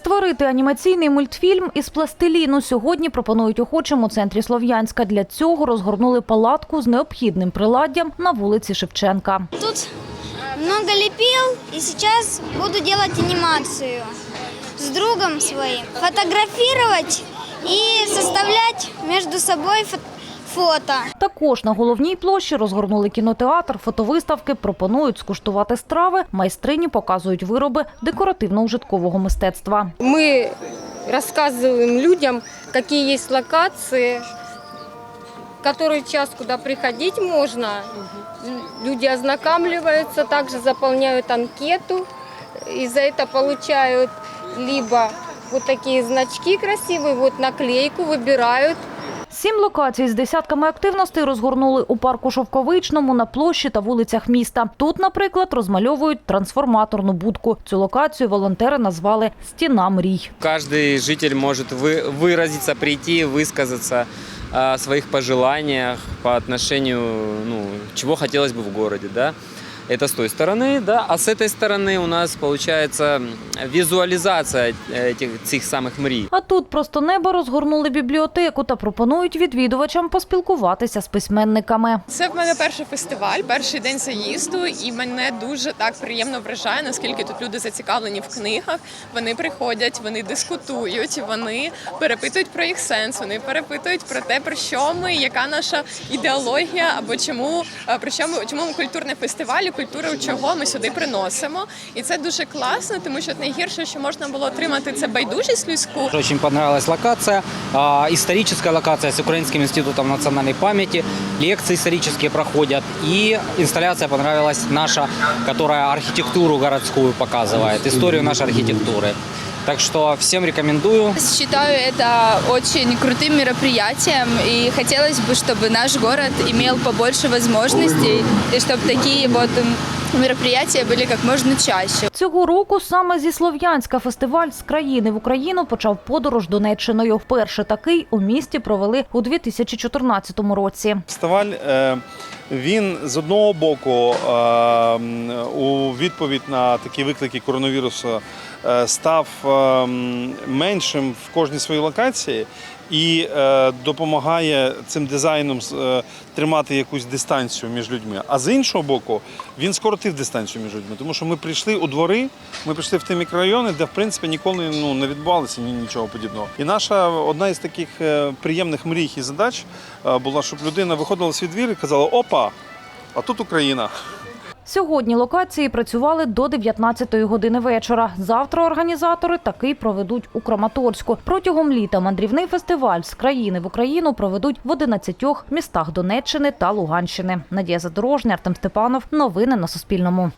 Створити анімаційний мультфільм із пластиліну сьогодні пропонують охочим у центрі Слов'янська. Для цього розгорнули палатку з необхідним приладдям на вулиці Шевченка. Тут много лепил, и сейчас буду делать анимацию с другом своим, фотографировать и составлять между собой фо- фото. Також на головній площі розгорнули кінотеатр, фотовиставки, пропонують скуштувати страви. Майстрині показують вироби декоративно-ужиткового мистецтва. Мы рассказываем людям, какие есть локации, который час, куда приходить можно. Люди ознакомливаются, также заполняют анкету и за это получают либо вот такие значки красивые, вот наклейку выбирают Сім локацій з десятками активностей розгорнули у парку Шовковичному, на площі та вулицях міста. Тут, наприклад, розмальовують трансформаторну будку. Цю локацію волонтери назвали Стіна мрій. Каждый житель может вы, выразиться, прийти, высказаться о своих пожеланиях по отношению, ну, чего хотелось бы в городе, да. Это с той стороны, да, а с этой стороны у нас получается визуализация этих, цих самых мрій. А тут просто небо розгорнули бібліотеку та пропонують відвідувачам поспілкуватися з письменниками. Це в мене перший фестиваль, перший день заїзду, і мене дуже так приємно вражає, наскільки тут люди зацікавлені в книгах. Вони приходять, вони дискутують, вони перепитують про їх сенс, вони перепитують про те, про що ми, яка наша ідеологія, або чому е, про що ми чому ми культурний фестиваль, і культуру чого ми сюди приносимо. І це дуже класно, тому що найгірше, що можна було отримати, це байдужість людську. Дуже понравилась локація, історична локація з Українським інститутом національної пам'яті. Лекції історичні проходять, і інсталяція понравилась наша, которая архітектуру городську показує, історію нашої архитектуры. Так что всем рекомендую. Считаю это очень крутым мероприятием и хотелось бы, чтобы наш город имел побольше возможностей и чтобы такие вот м, мероприятия были как можно чаще. Цього року саме зі Слов'янська фестиваль з країни в Україну почав подорож Донеччиною. Вперше такий у місті провели у 2014 році. Фестиваль е, він з одного боку е, у відповідь на такі виклики коронавірусу е, став меншим в кожній своїй локації і е, допомагає цим дизайном е, тримати якусь дистанцію між людьми. А з іншого боку, він скоротив дистанцію між людьми, тому що ми прийшли у двори, ми прийшли в ті мікрорайони, де в принципі ніколи ну, не відбувалося ні, нічого подібного. І наша одна із таких е, приємних мрій і задач була, щоб людина виходила свій двір і казала: Опа, а тут Україна. Сьогодні локації працювали до 19-ї години вечора. Завтра організатори такий проведуть у Краматорську. Протягом літа мандрівний фестиваль з країни в Україну проведуть в 11 містах Донеччини та Луганщини. Надія Задорожня, Артем Степанов. Новини на Суспільному.